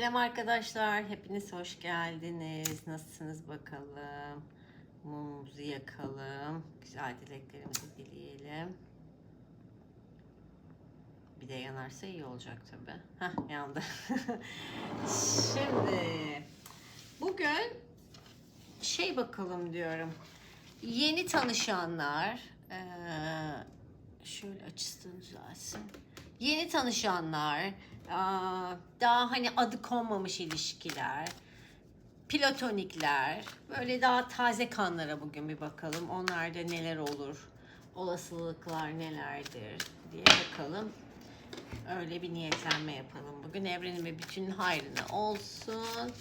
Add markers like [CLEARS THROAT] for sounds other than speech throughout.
Selam arkadaşlar, hepiniz hoş geldiniz. Nasılsınız bakalım? Mumumuzu yakalım. Güzel dileklerimizi dileyelim. Bir de yanarsa iyi olacak tabi. Hah yandı. [LAUGHS] Şimdi bugün şey bakalım diyorum. Yeni tanışanlar şöyle açısını düzelsin. Yeni tanışanlar, daha hani adı konmamış ilişkiler, platonikler, böyle daha taze kanlara bugün bir bakalım. Onlarda neler olur, olasılıklar nelerdir diye bakalım. Öyle bir niyetlenme yapalım. Bugün evrenin ve bütün hayrına olsun.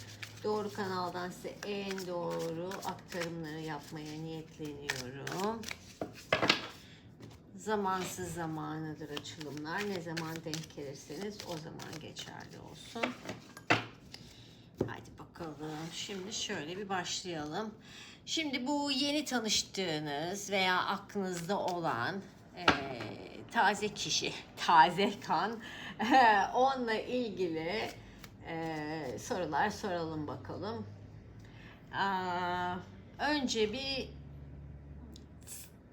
Doğru kanaldan size en doğru aktarımları yapmaya niyetleniyorum. Zamansız zamanıdır açılımlar. Ne zaman denk gelirseniz o zaman geçerli olsun. Haydi bakalım. Şimdi şöyle bir başlayalım. Şimdi bu yeni tanıştığınız veya aklınızda olan eee, taze kişi, [LAUGHS] taze kan [LAUGHS] onunla ilgili eee, sorular soralım bakalım. Aa, önce bir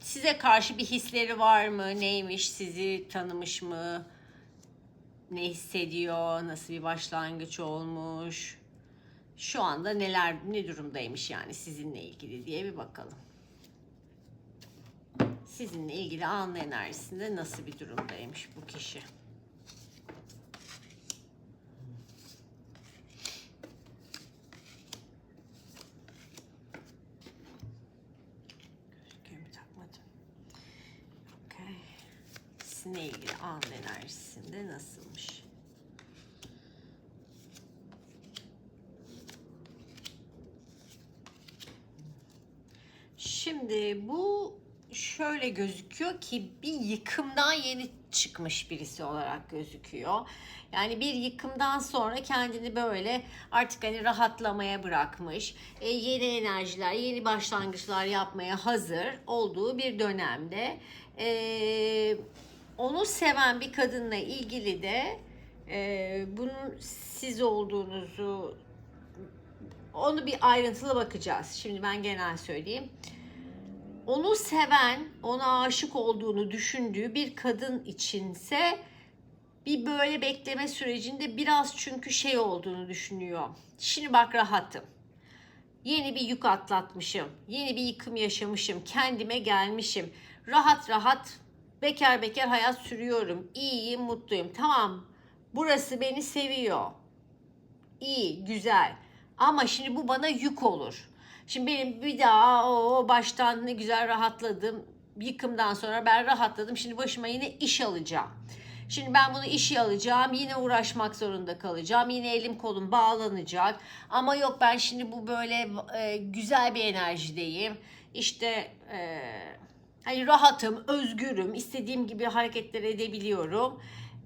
size karşı bir hisleri var mı? Neymiş? Sizi tanımış mı? Ne hissediyor? Nasıl bir başlangıç olmuş? Şu anda neler ne durumdaymış yani sizinle ilgili diye bir bakalım. Sizinle ilgili anlı enerjisinde nasıl bir durumdaymış bu kişi? Sizinle ilgili an enerjisinde nasılmış? Şimdi bu şöyle gözüküyor ki bir yıkımdan yeni çıkmış birisi olarak gözüküyor. Yani bir yıkımdan sonra kendini böyle artık hani rahatlamaya bırakmış. e, yeni enerjiler, yeni başlangıçlar yapmaya hazır olduğu bir dönemde. E, onu seven bir kadınla ilgili de e, bunun siz olduğunuzu onu bir ayrıntılı bakacağız. Şimdi ben genel söyleyeyim onu seven, ona aşık olduğunu düşündüğü bir kadın içinse bir böyle bekleme sürecinde biraz çünkü şey olduğunu düşünüyor. Şimdi bak rahatım. Yeni bir yük atlatmışım. Yeni bir yıkım yaşamışım. Kendime gelmişim. Rahat rahat bekar bekar hayat sürüyorum. İyiyim, mutluyum. Tamam. Burası beni seviyor. İyi, güzel. Ama şimdi bu bana yük olur. Şimdi benim bir daha o baştan ne güzel rahatladım. Yıkımdan sonra ben rahatladım. Şimdi başıma yine iş alacağım. Şimdi ben bunu işi alacağım. Yine uğraşmak zorunda kalacağım. Yine elim kolum bağlanacak. Ama yok ben şimdi bu böyle e, güzel bir enerjideyim. İşte e, hani rahatım, özgürüm. istediğim gibi hareketler edebiliyorum.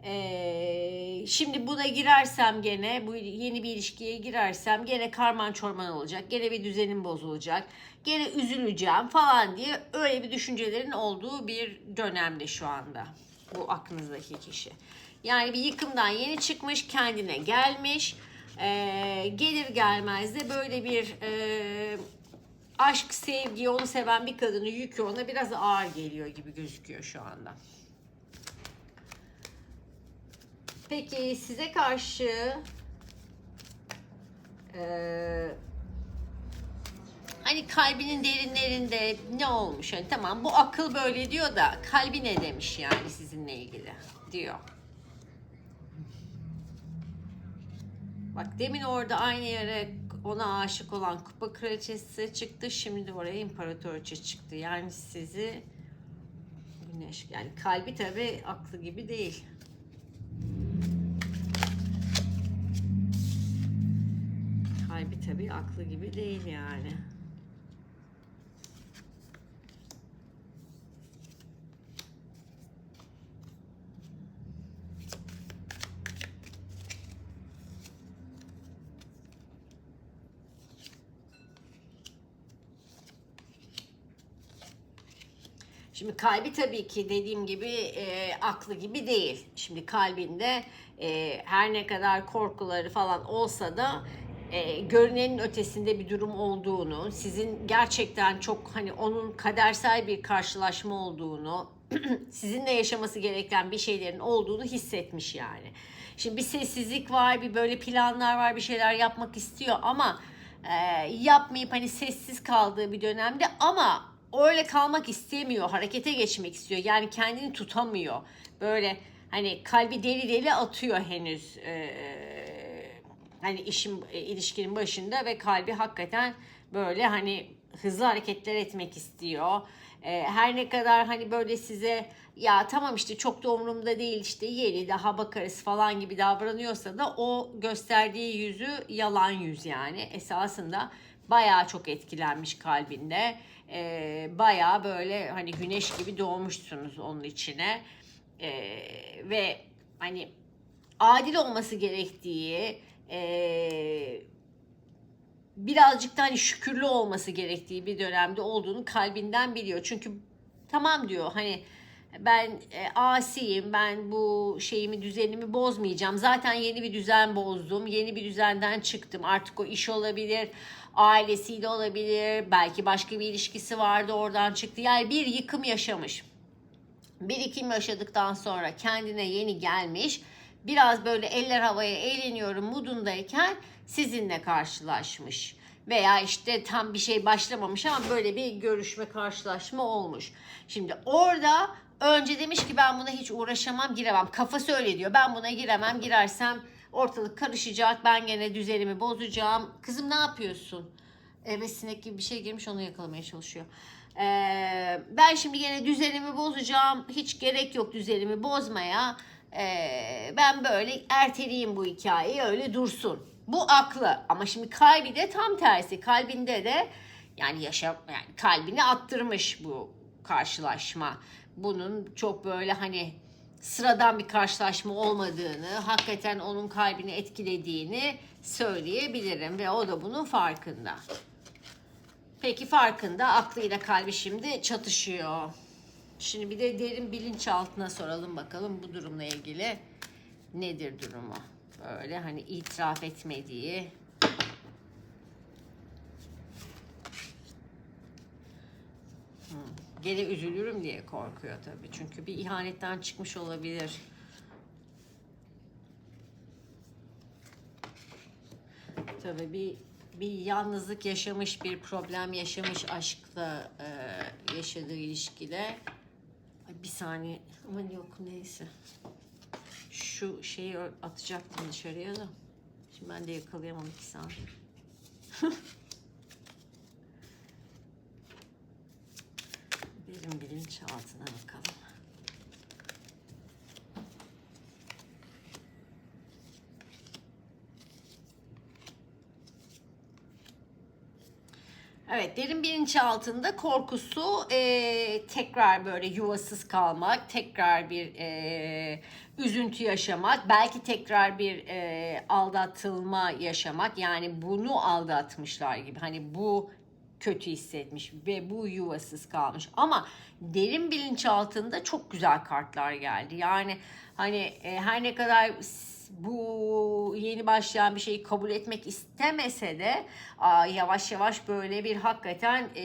Ee, şimdi buna girersem gene bu yeni bir ilişkiye girersem gene karman çorman olacak. Gene bir düzenim bozulacak. Gene üzüleceğim falan diye öyle bir düşüncelerin olduğu bir dönemde şu anda. Bu aklınızdaki kişi. Yani bir yıkımdan yeni çıkmış, kendine gelmiş. Ee, gelir gelmez de böyle bir e, aşk, sevgi, onu seven bir kadının yükü ona biraz ağır geliyor gibi gözüküyor şu anda. Peki size karşı eee, hani kalbinin derinlerinde ne olmuş? Hani tamam bu akıl böyle diyor da kalbi ne demiş yani sizinle ilgili diyor. Bak demin orada aynı yere ona aşık olan kupa kraliçesi çıktı. Şimdi oraya imparatoriçe çıktı. Yani sizi güneş yani kalbi tabi aklı gibi değil. Kalbi tabii aklı gibi değil yani. Şimdi kalbi tabii ki dediğim gibi e, aklı gibi değil. Şimdi kalbinde e, her ne kadar korkuları falan olsa da e, görünenin ötesinde bir durum olduğunu, sizin gerçekten çok hani onun kadersel bir karşılaşma olduğunu, [CLEARS THROAT] sizinle yaşaması gereken bir şeylerin olduğunu hissetmiş yani. Şimdi bir sessizlik var, bir böyle planlar var, bir şeyler yapmak istiyor ama e, yapmayıp hani sessiz kaldığı bir dönemde ama öyle kalmak istemiyor, harekete geçmek istiyor. Yani kendini tutamıyor. Böyle hani kalbi deli deli atıyor henüz. E, hani işin e, ilişkinin başında ve kalbi hakikaten böyle hani hızlı hareketler etmek istiyor. E, her ne kadar hani böyle size ya tamam işte çok da umurumda değil işte yeni daha bakarız falan gibi davranıyorsa da o gösterdiği yüzü yalan yüz yani esasında bayağı çok etkilenmiş kalbinde. E, bayağı böyle hani güneş gibi doğmuşsunuz onun içine. E, ve hani adil olması gerektiği, e, birazcık da hani şükürlü olması gerektiği bir dönemde olduğunu kalbinden biliyor. Çünkü tamam diyor hani ben e, asiyim, ben bu şeyimi, düzenimi bozmayacağım. Zaten yeni bir düzen bozdum, yeni bir düzenden çıktım. Artık o iş olabilir, ailesiyle olabilir, belki başka bir ilişkisi vardı oradan çıktı. Yani bir yıkım yaşamış. Birikim yaşadıktan sonra kendine yeni gelmiş. Biraz böyle eller havaya eğleniyorum modundayken sizinle karşılaşmış. Veya işte tam bir şey başlamamış ama böyle bir görüşme karşılaşma olmuş. Şimdi orada önce demiş ki ben buna hiç uğraşamam giremem. Kafası öyle diyor ben buna giremem girersem ortalık karışacak ben gene düzenimi bozacağım. Kızım ne yapıyorsun? Eve sinek gibi bir şey girmiş onu yakalamaya çalışıyor. Ee, ben şimdi gene düzenimi bozacağım. Hiç gerek yok düzenimi bozmaya. Ee, ben böyle erteleyeyim bu hikayeyi öyle dursun. Bu aklı ama şimdi kalbi de tam tersi. Kalbinde de yani yaşam yani kalbini attırmış bu karşılaşma. Bunun çok böyle hani sıradan bir karşılaşma olmadığını, hakikaten onun kalbini etkilediğini söyleyebilirim ve o da bunun farkında. Peki farkında aklıyla kalbi şimdi çatışıyor. Şimdi bir de derin bilinçaltına soralım bakalım bu durumla ilgili nedir durumu? Böyle hani itiraf etmediği Gene üzülürüm diye korkuyor tabii. Çünkü bir ihanetten çıkmış olabilir. Tabii bir bir yalnızlık yaşamış, bir problem yaşamış aşkla e, yaşadığı ilişkide. Ay bir saniye aman yok neyse. Şu şeyi atacaktım dışarıya da. Şimdi ben de yakalayamam iki saniye. [LAUGHS] Derin bilinçaltına bakalım. Evet, derin bilinçaltında korkusu e, tekrar böyle yuvasız kalmak, tekrar bir e, üzüntü yaşamak, belki tekrar bir e, aldatılma yaşamak. Yani bunu aldatmışlar gibi. Hani bu kötü hissetmiş ve bu yuvasız kalmış. Ama derin bilinçaltında çok güzel kartlar geldi. Yani hani e, her ne kadar bu yeni başlayan bir şeyi kabul etmek istemese de aa, yavaş yavaş böyle bir hakikaten e,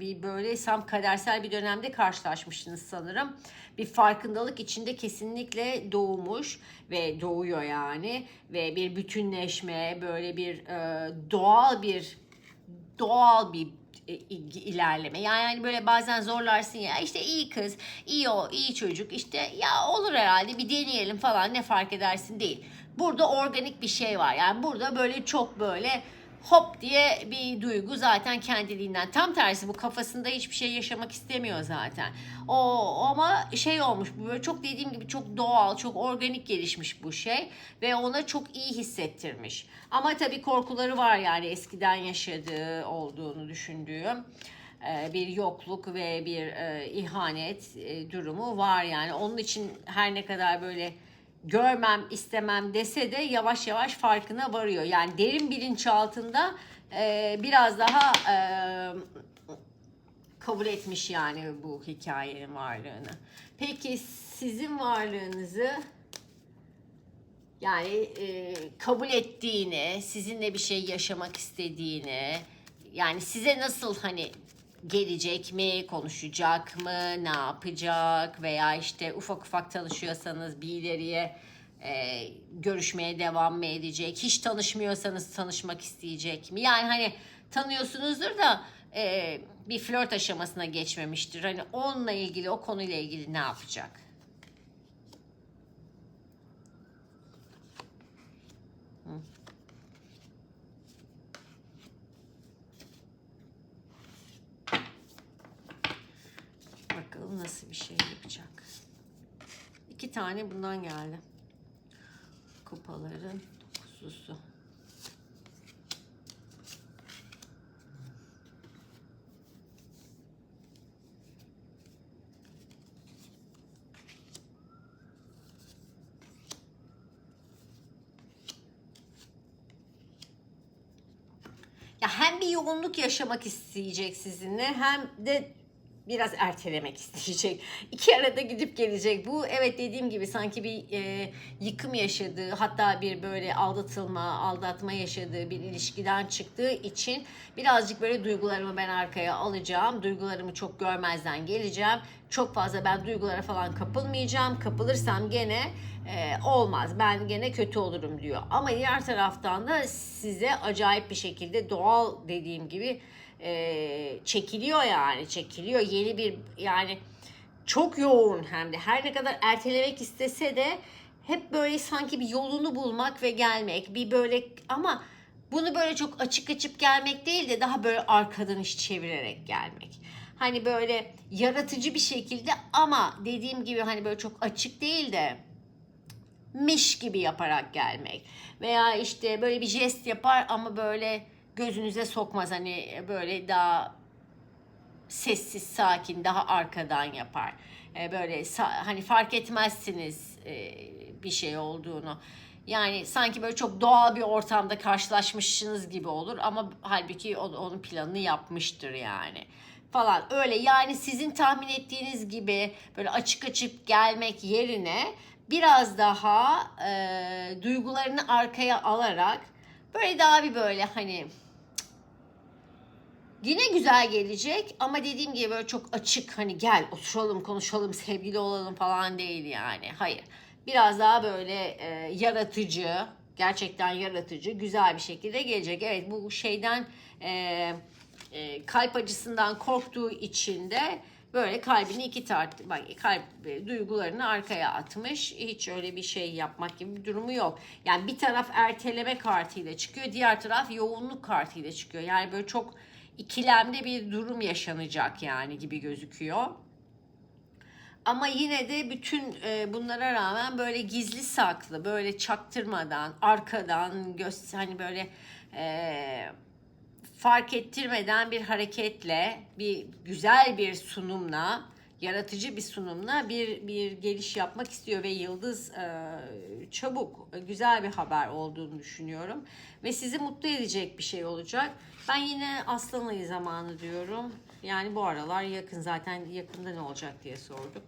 bir böyle sam kadersel bir dönemde karşılaşmıştınız sanırım. Bir farkındalık içinde kesinlikle doğmuş ve doğuyor yani ve bir bütünleşme böyle bir e, doğal bir doğal bir ilerleme. Yani hani böyle bazen zorlarsın ya işte iyi kız, iyi o, iyi çocuk işte ya olur herhalde bir deneyelim falan ne fark edersin değil. Burada organik bir şey var. Yani burada böyle çok böyle hop diye bir duygu zaten kendiliğinden. Tam tersi bu kafasında hiçbir şey yaşamak istemiyor zaten. O ama şey olmuş böyle çok dediğim gibi çok doğal, çok organik gelişmiş bu şey ve ona çok iyi hissettirmiş. Ama tabii korkuları var yani eskiden yaşadığı olduğunu düşündüğüm e, bir yokluk ve bir e, ihanet e, durumu var yani. Onun için her ne kadar böyle görmem istemem dese de yavaş yavaş farkına varıyor. Yani derin bilinçaltında e, biraz daha e, kabul etmiş yani bu hikayenin varlığını. Peki sizin varlığınızı Yani e, kabul ettiğini, sizinle bir şey yaşamak istediğini, yani size nasıl hani gelecek mi, konuşacak mı, ne yapacak veya işte ufak ufak tanışıyorsanız bir ileriye e, görüşmeye devam mı edecek, hiç tanışmıyorsanız tanışmak isteyecek mi? Yani hani tanıyorsunuzdur da e, bir flört aşamasına geçmemiştir. Hani onunla ilgili, o konuyla ilgili ne yapacak? Bakalım nasıl bir şey yapacak. İki tane bundan geldi. Kupaların dokuzlusu. Ya hem bir yoğunluk yaşamak isteyecek sizinle hem de biraz ertelemek isteyecek. [LAUGHS] İki arada gidip gelecek. Bu evet dediğim gibi sanki bir e, yıkım yaşadığı hatta bir böyle aldatılma, aldatma yaşadığı bir ilişkiden çıktığı için birazcık böyle duygularımı ben arkaya alacağım. Duygularımı çok görmezden geleceğim. Çok fazla ben duygulara falan kapılmayacağım. Kapılırsam gene e, olmaz. Ben gene kötü olurum diyor. Ama diğer taraftan da size acayip bir şekilde doğal dediğim gibi e, çekiliyor yani çekiliyor yeni bir yani çok yoğun hem de her ne kadar ertelemek istese de hep böyle sanki bir yolunu bulmak ve gelmek bir böyle ama bunu böyle çok açık açıp gelmek değil de daha böyle arkadan iş çevirerek gelmek. Hani böyle yaratıcı bir şekilde ama dediğim gibi hani böyle çok açık değil de miş gibi yaparak gelmek. Veya işte böyle bir jest yapar ama böyle gözünüze sokmaz hani böyle daha sessiz sakin daha arkadan yapar. E, böyle hani fark etmezsiniz e, bir şey olduğunu. Yani sanki böyle çok doğal bir ortamda karşılaşmışsınız gibi olur ama halbuki onun planını yapmıştır yani falan öyle yani sizin tahmin ettiğiniz gibi böyle açık açık gelmek yerine biraz daha e, duygularını arkaya alarak böyle daha bir böyle hani Yine güzel gelecek ama dediğim gibi böyle çok açık hani gel oturalım konuşalım sevgili olalım falan değil yani. Hayır. Biraz daha böyle e, yaratıcı, gerçekten yaratıcı, güzel bir şekilde gelecek. Evet bu şeyden e, e, kalp acısından korktuğu için de böyle kalbini iki tart bak kalp e, duygularını arkaya atmış. Hiç öyle bir şey yapmak gibi bir durumu yok. Yani bir taraf erteleme kartıyla çıkıyor, diğer taraf yoğunluk kartıyla çıkıyor. Yani böyle çok ikilemde bir durum yaşanacak yani gibi gözüküyor. Ama yine de bütün e, bunlara rağmen böyle gizli saklı, böyle çaktırmadan, arkadan göz hani böyle e, fark ettirmeden bir hareketle, bir güzel bir sunumla, yaratıcı bir sunumla bir bir geliş yapmak istiyor ve Yıldız e, çabuk güzel bir haber olduğunu düşünüyorum ve sizi mutlu edecek bir şey olacak. Ben yine Aslan ayı zamanı diyorum. Yani bu aralar yakın zaten yakında ne olacak diye sorduk.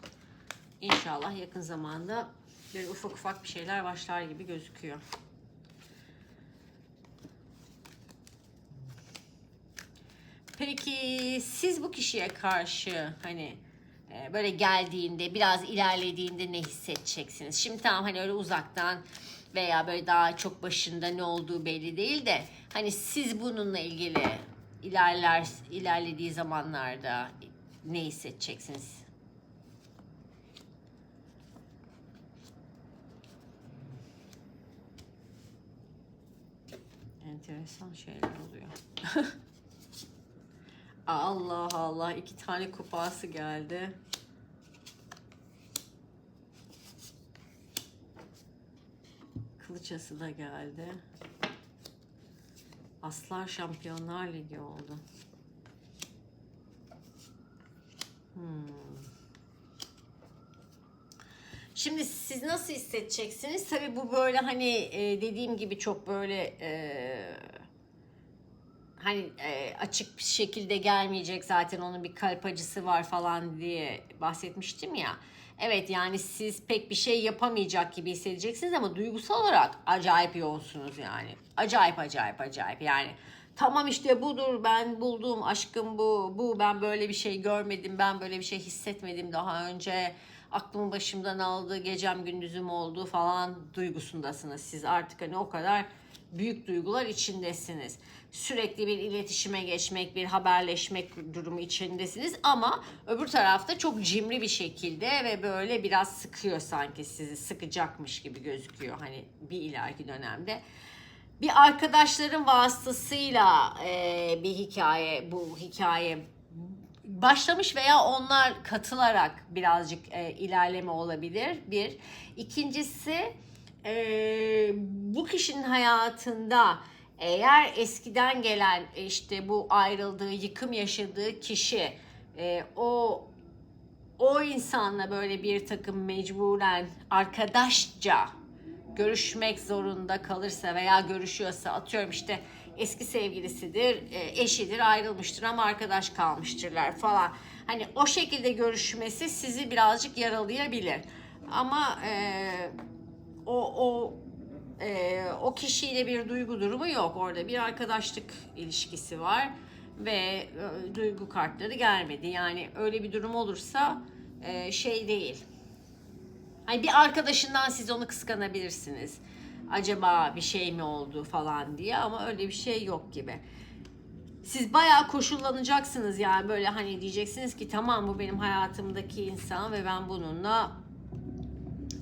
İnşallah yakın zamanda böyle ufak ufak bir şeyler başlar gibi gözüküyor. Peki siz bu kişiye karşı hani e, böyle geldiğinde biraz ilerlediğinde ne hissedeceksiniz? Şimdi tamam hani öyle uzaktan veya böyle daha çok başında ne olduğu belli değil de hani siz bununla ilgili ilerler ilerlediği zamanlarda ne hissedeceksiniz? Enteresan şeyler oluyor. [LAUGHS] Allah Allah iki tane kupası geldi. Kılıçası da geldi. Aslar Şampiyonlar Ligi oldu. Hmm. Şimdi siz nasıl hissedeceksiniz? Tabii bu böyle hani e, dediğim gibi çok böyle e, hani e, açık bir şekilde gelmeyecek zaten onun bir kalp acısı var falan diye bahsetmiştim ya. Evet yani siz pek bir şey yapamayacak gibi hissedeceksiniz ama duygusal olarak acayip yoğunsunuz yani. Acayip acayip acayip yani. Tamam işte budur ben buldum aşkım bu bu ben böyle bir şey görmedim ben böyle bir şey hissetmedim daha önce aklımı başımdan aldı gecem gündüzüm oldu falan duygusundasınız siz artık hani o kadar büyük duygular içindesiniz. Sürekli bir iletişime geçmek, bir haberleşmek durumu içindesiniz ama öbür tarafta çok cimri bir şekilde ve böyle biraz sıkıyor sanki sizi sıkacakmış gibi gözüküyor hani bir ileriki dönemde. Bir arkadaşların vasıtasıyla e, bir hikaye, bu hikaye başlamış veya onlar katılarak birazcık e, ilerleme olabilir. Bir. İkincisi e, bu kişinin hayatında eğer eskiden gelen işte bu ayrıldığı, yıkım yaşadığı kişi e, o o insanla böyle bir takım mecburen arkadaşça görüşmek zorunda kalırsa veya görüşüyorsa atıyorum işte eski sevgilisidir, e, eşidir, ayrılmıştır ama arkadaş kalmıştırlar falan. Hani o şekilde görüşmesi sizi birazcık yaralayabilir. Ama e, o o e, o kişiyle bir duygu durumu yok. Orada bir arkadaşlık ilişkisi var ve e, duygu kartları gelmedi. Yani öyle bir durum olursa e, şey değil. Hani bir arkadaşından siz onu kıskanabilirsiniz. Acaba bir şey mi oldu falan diye ama öyle bir şey yok gibi. Siz bayağı koşullanacaksınız yani böyle hani diyeceksiniz ki tamam bu benim hayatımdaki insan ve ben bununla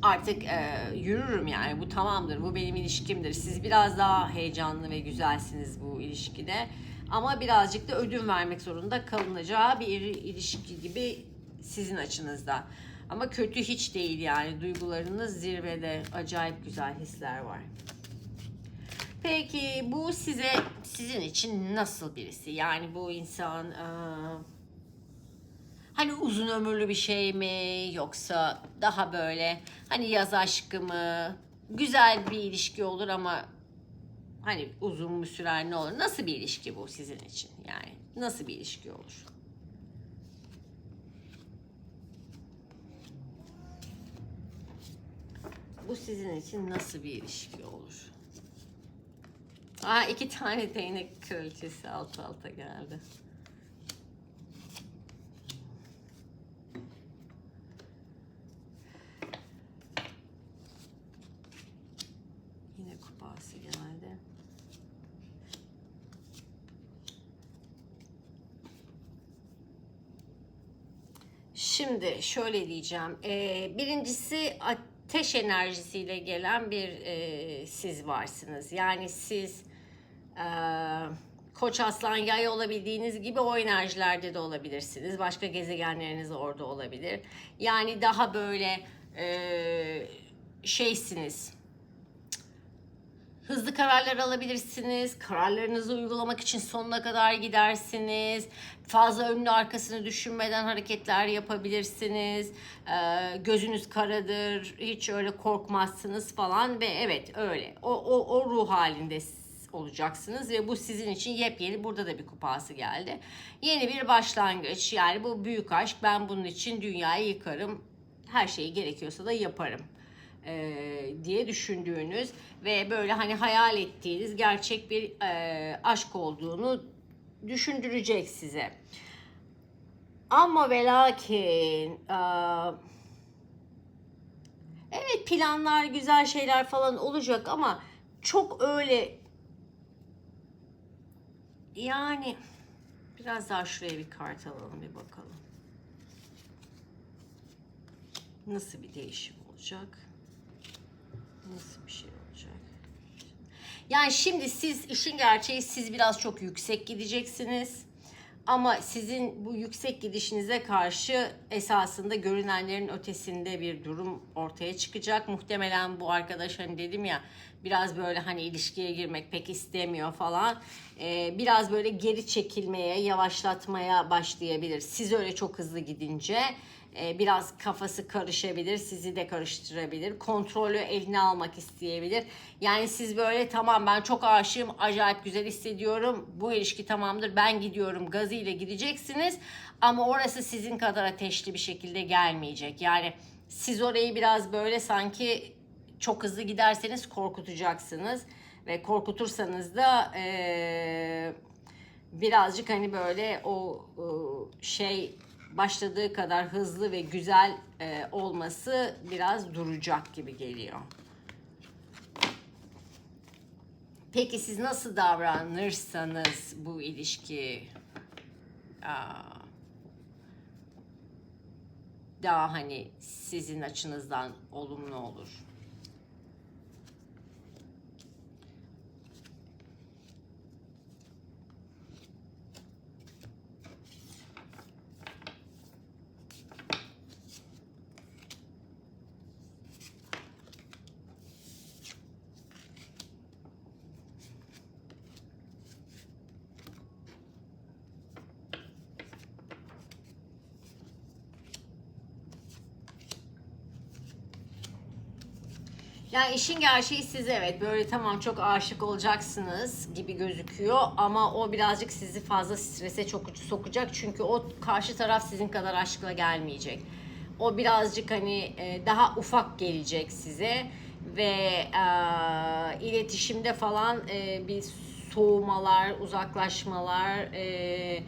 artık e, yürürüm yani bu tamamdır bu benim ilişkimdir. Siz biraz daha heyecanlı ve güzelsiniz bu ilişkide ama birazcık da ödün vermek zorunda kalınacağı bir ilişki gibi sizin açınızda. Ama kötü hiç değil yani duygularınız zirvede acayip güzel hisler var. Peki bu size sizin için nasıl birisi? Yani bu insan e, hani uzun ömürlü bir şey mi yoksa daha böyle hani yaz aşkı mı? Güzel bir ilişki olur ama hani uzun mu sürer ne olur? Nasıl bir ilişki bu sizin için? Yani nasıl bir ilişki olur? Bu sizin için nasıl bir ilişki olur? Aa iki tane değnek kraliçesi alt alta geldi. Yine kupası geldi. Şimdi şöyle diyeceğim. Ee, birincisi ateş enerjisiyle gelen bir e, siz varsınız. Yani siz e, koç aslan yay olabildiğiniz gibi o enerjilerde de olabilirsiniz. Başka gezegenleriniz orada olabilir. Yani daha böyle e, şeysiniz hızlı kararlar alabilirsiniz. Kararlarınızı uygulamak için sonuna kadar gidersiniz. Fazla önünü arkasını düşünmeden hareketler yapabilirsiniz. Ee, gözünüz karadır. Hiç öyle korkmazsınız falan ve evet öyle. O, o, o ruh halinde olacaksınız ve bu sizin için yepyeni burada da bir kupası geldi. Yeni bir başlangıç yani bu büyük aşk ben bunun için dünyayı yıkarım her şeyi gerekiyorsa da yaparım e, diye düşündüğünüz ve böyle hani hayal ettiğiniz gerçek bir e, aşk olduğunu düşündürecek size. Ama ve lakin e, evet planlar güzel şeyler falan olacak ama çok öyle yani biraz daha şuraya bir kart alalım bir bakalım. Nasıl bir değişim olacak? Nasıl bir şey olacak? Yani şimdi siz işin gerçeği siz biraz çok yüksek gideceksiniz. Ama sizin bu yüksek gidişinize karşı esasında görünenlerin ötesinde bir durum ortaya çıkacak. Muhtemelen bu arkadaş hani dedim ya biraz böyle hani ilişkiye girmek pek istemiyor falan. Ee, biraz böyle geri çekilmeye, yavaşlatmaya başlayabilir. Siz öyle çok hızlı gidince biraz kafası karışabilir, sizi de karıştırabilir. Kontrolü eline almak isteyebilir. Yani siz böyle tamam ben çok aşığım, acayip güzel hissediyorum. Bu ilişki tamamdır, ben gidiyorum gazıyla gideceksiniz. Ama orası sizin kadar ateşli bir şekilde gelmeyecek. Yani siz orayı biraz böyle sanki çok hızlı giderseniz korkutacaksınız ve korkutursanız da eee, birazcık hani böyle o e, şey başladığı kadar hızlı ve güzel e, olması biraz duracak gibi geliyor. Peki siz nasıl davranırsanız bu ilişki daha hani sizin açınızdan olumlu olur? Yani işin gerçeği siz evet böyle tamam çok aşık olacaksınız gibi gözüküyor ama o birazcık sizi fazla strese çok sokacak çünkü o karşı taraf sizin kadar aşkla gelmeyecek. O birazcık hani e, daha ufak gelecek size ve e, iletişimde falan e, bir soğumalar, uzaklaşmalar e,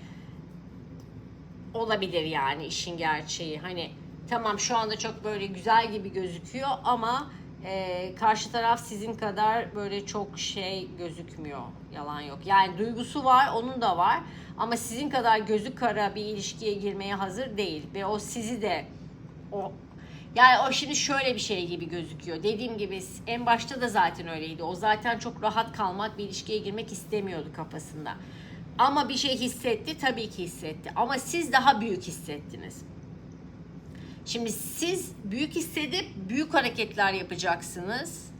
olabilir yani işin gerçeği. Hani tamam şu anda çok böyle güzel gibi gözüküyor ama e, karşı taraf sizin kadar böyle çok şey gözükmüyor. Yalan yok. Yani duygusu var, onun da var. Ama sizin kadar gözü kara bir ilişkiye girmeye hazır değil. Ve o sizi de o yani o şimdi şöyle bir şey gibi gözüküyor. Dediğim gibi en başta da zaten öyleydi. O zaten çok rahat kalmak, bir ilişkiye girmek istemiyordu kafasında. Ama bir şey hissetti, tabii ki hissetti. Ama siz daha büyük hissettiniz. Şimdi siz büyük hissedip büyük hareketler yapacaksınız.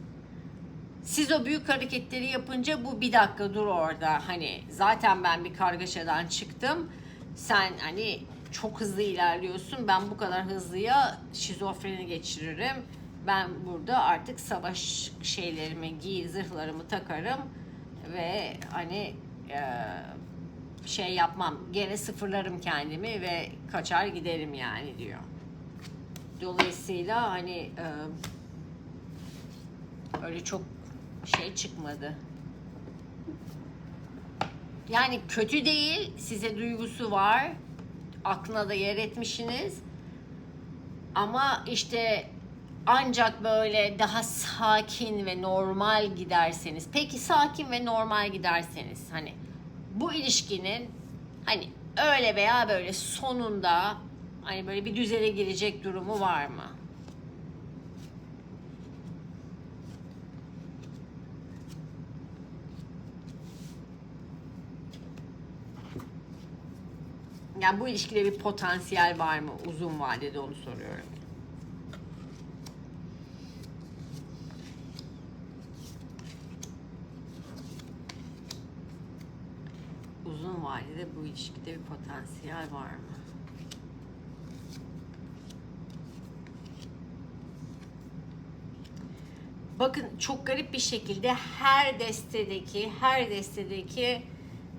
Siz o büyük hareketleri yapınca bu bir dakika dur orada. Hani zaten ben bir kargaşadan çıktım. Sen hani çok hızlı ilerliyorsun. Ben bu kadar hızlıya şizofreni geçiririm. Ben burada artık savaş şeylerimi, giy zırhlarımı takarım ve hani e, şey yapmam. Gene sıfırlarım kendimi ve kaçar giderim yani diyor. Dolayısıyla hani e, öyle çok şey çıkmadı. Yani kötü değil, size duygusu var. Aklına da yer etmişsiniz. Ama işte ancak böyle daha sakin ve normal giderseniz. Peki sakin ve normal giderseniz hani bu ilişkinin hani öyle veya böyle sonunda hani böyle bir düzene girecek durumu var mı? Yani bu ilişkide bir potansiyel var mı uzun vadede onu soruyorum. Uzun vadede bu ilişkide bir potansiyel var mı? Bakın çok garip bir şekilde her destedeki her destedeki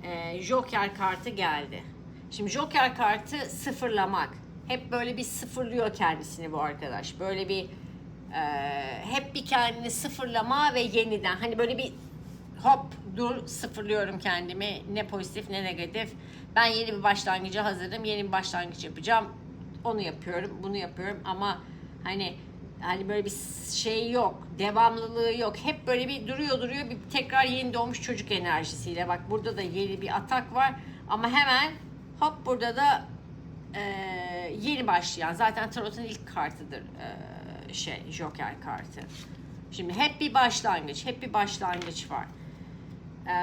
e, Joker kartı geldi. Şimdi Joker kartı sıfırlamak. Hep böyle bir sıfırlıyor kendisini bu arkadaş. Böyle bir e, hep bir kendini sıfırlama ve yeniden. Hani böyle bir hop dur sıfırlıyorum kendimi. Ne pozitif ne negatif. Ben yeni bir başlangıca hazırım. Yeni bir başlangıç yapacağım. Onu yapıyorum, bunu yapıyorum ama hani hani böyle bir şey yok, devamlılığı yok. Hep böyle bir duruyor duruyor bir tekrar yeni doğmuş çocuk enerjisiyle. Bak burada da yeni bir atak var ama hemen hop burada da e, yeni başlayan zaten tarotun ilk kartıdır e, şey Joker kartı. Şimdi hep bir başlangıç, hep bir başlangıç var. E,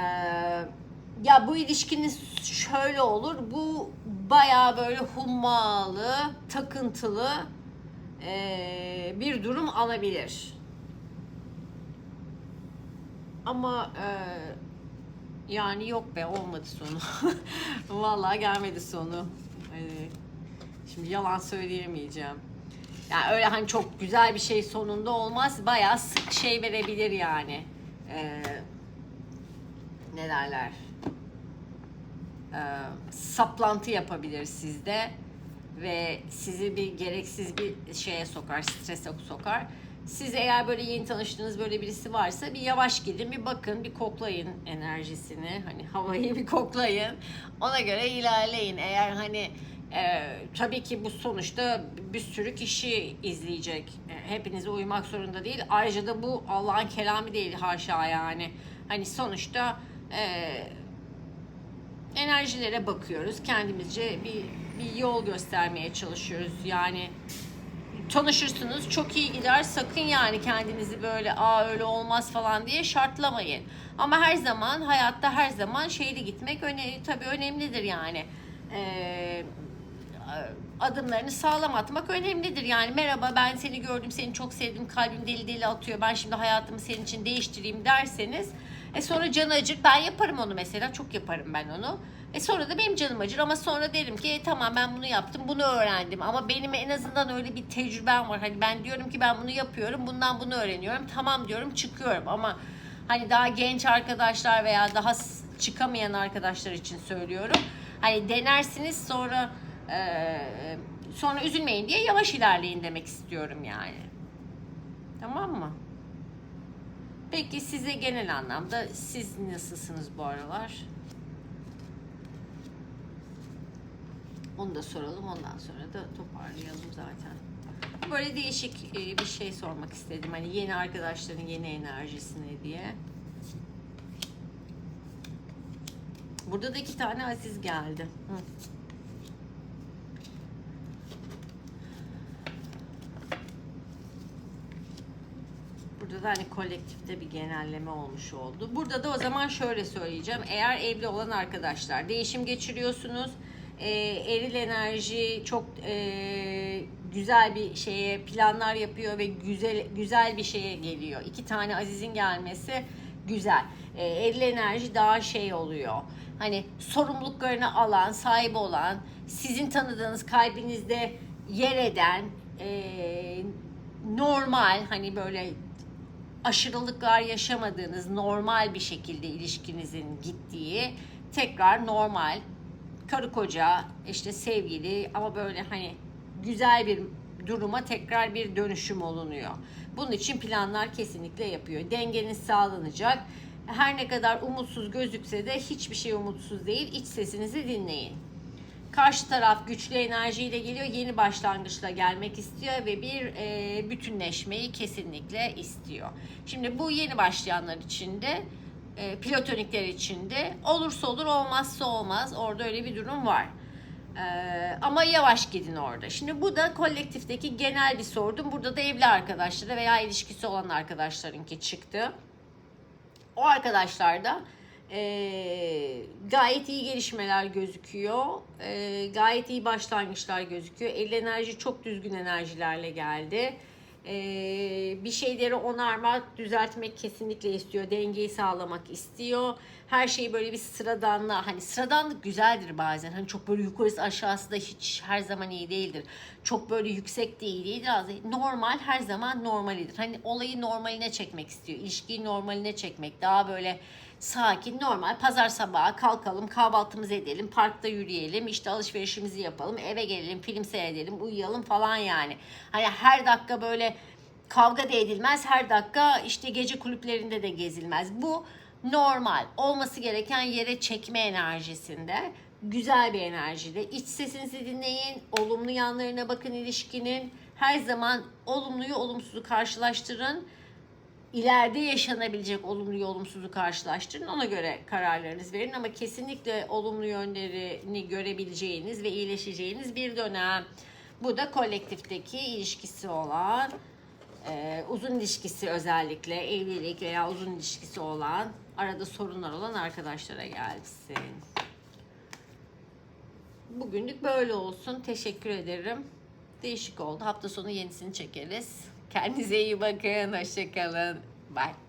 ya bu ilişkinin şöyle olur. Bu bayağı böyle hummalı, takıntılı e, bir durum alabilir. Ama e, yani yok be olmadı sonu. [LAUGHS] Vallahi gelmedi sonu. Hani şimdi yalan söyleyemeyeceğim. Yani öyle hani çok güzel bir şey sonunda olmaz. Bayağı sık şey verebilir yani. Ee, ne derler? Ee, saplantı yapabilir sizde. Ve sizi bir gereksiz bir şeye sokar, strese sokar. Siz eğer böyle yeni tanıştığınız böyle birisi varsa bir yavaş gidin, bir bakın, bir koklayın enerjisini. Hani havayı bir koklayın. Ona göre ilerleyin. Eğer hani e, tabii ki bu sonuçta bir sürü kişi izleyecek. E, hepinize uymak zorunda değil. Ayrıca da bu Allah'ın kelamı değil haşa yani. Hani sonuçta e, enerjilere bakıyoruz. Kendimizce bir, bir yol göstermeye çalışıyoruz. Yani tanışırsınız çok iyi gider sakın yani kendinizi böyle aa öyle olmaz falan diye şartlamayın. Ama her zaman hayatta her zaman şeyli gitmek öne, tabii önemlidir yani. Ee, adımlarını sağlam atmak önemlidir. Yani merhaba ben seni gördüm, seni çok sevdim, kalbim deli deli atıyor. Ben şimdi hayatımı senin için değiştireyim derseniz e sonra canı acır. Ben yaparım onu mesela. Çok yaparım ben onu. E sonra da benim canım acır ama sonra derim ki e, tamam ben bunu yaptım, bunu öğrendim. Ama benim en azından öyle bir tecrübem var. Hani ben diyorum ki ben bunu yapıyorum, bundan bunu öğreniyorum. Tamam diyorum, çıkıyorum ama hani daha genç arkadaşlar veya daha çıkamayan arkadaşlar için söylüyorum. Hani denersiniz sonra e, sonra üzülmeyin diye yavaş ilerleyin demek istiyorum yani. Tamam mı? Peki size genel anlamda siz nasılsınız bu aralar? Onu da soralım ondan sonra da toparlayalım zaten. Böyle değişik e, bir şey sormak istedim. Hani yeni arkadaşların yeni enerjisine diye. Burada da iki tane Aziz geldi. Hı. Burada da hani kolektifte bir genelleme olmuş oldu. Burada da o zaman şöyle söyleyeceğim. Eğer evli olan arkadaşlar değişim geçiriyorsunuz. E, eril enerji çok e, güzel bir şeye planlar yapıyor ve güzel güzel bir şeye geliyor. İki tane Aziz'in gelmesi güzel. E, eril enerji daha şey oluyor. Hani sorumluluklarını alan, sahibi olan, sizin tanıdığınız kalbinizde yer eden, e, normal hani böyle aşırılıklar yaşamadığınız normal bir şekilde ilişkinizin gittiği tekrar normal karı koca işte sevgili ama böyle hani güzel bir duruma tekrar bir dönüşüm olunuyor. Bunun için planlar kesinlikle yapıyor. Dengeniz sağlanacak. Her ne kadar umutsuz gözükse de hiçbir şey umutsuz değil. İç sesinizi dinleyin. Karşı taraf güçlü enerjiyle geliyor, yeni başlangıçla gelmek istiyor ve bir e, bütünleşmeyi kesinlikle istiyor. Şimdi bu yeni başlayanlar için de, e, platonikler için de olursa olur, olmazsa olmaz. Orada öyle bir durum var. E, ama yavaş gidin orada. Şimdi bu da kolektifteki genel bir sordum. Burada da evli arkadaşlara veya ilişkisi olan arkadaşlarınki çıktı. O arkadaşlar da e, gayet iyi gelişmeler gözüküyor. E, gayet iyi başlangıçlar gözüküyor. El enerji çok düzgün enerjilerle geldi. E, bir şeyleri onarmak, düzeltmek kesinlikle istiyor. Dengeyi sağlamak istiyor. Her şeyi böyle bir sıradanla hani sıradanlık güzeldir bazen. Hani çok böyle yukarısı aşağısı da hiç her zaman iyi değildir. Çok böyle yüksek de iyi değildir. Normal her zaman normalidir. Hani olayı normaline çekmek istiyor. İlişkiyi normaline çekmek. Daha böyle sakin, normal. Pazar sabahı kalkalım, kahvaltımızı edelim, parkta yürüyelim, işte alışverişimizi yapalım, eve gelelim, film seyredelim, uyuyalım falan yani. Hani her dakika böyle kavga da edilmez, her dakika işte gece kulüplerinde de gezilmez. Bu normal, olması gereken yere çekme enerjisinde. Güzel bir enerjide. İç sesinizi dinleyin, olumlu yanlarına bakın ilişkinin. Her zaman olumluyu olumsuzu karşılaştırın ileride yaşanabilecek olumlu olumsuzu karşılaştırın. Ona göre kararlarınızı verin ama kesinlikle olumlu yönlerini görebileceğiniz ve iyileşeceğiniz bir dönem. Bu da kolektifteki ilişkisi olan, e, uzun ilişkisi özellikle evlilik veya uzun ilişkisi olan, arada sorunlar olan arkadaşlara gelsin. Bugünlük böyle olsun. Teşekkür ederim. Değişik oldu. Hafta sonu yenisini çekeriz. Kendinize iyi bakın. Hoşçakalın. Bye.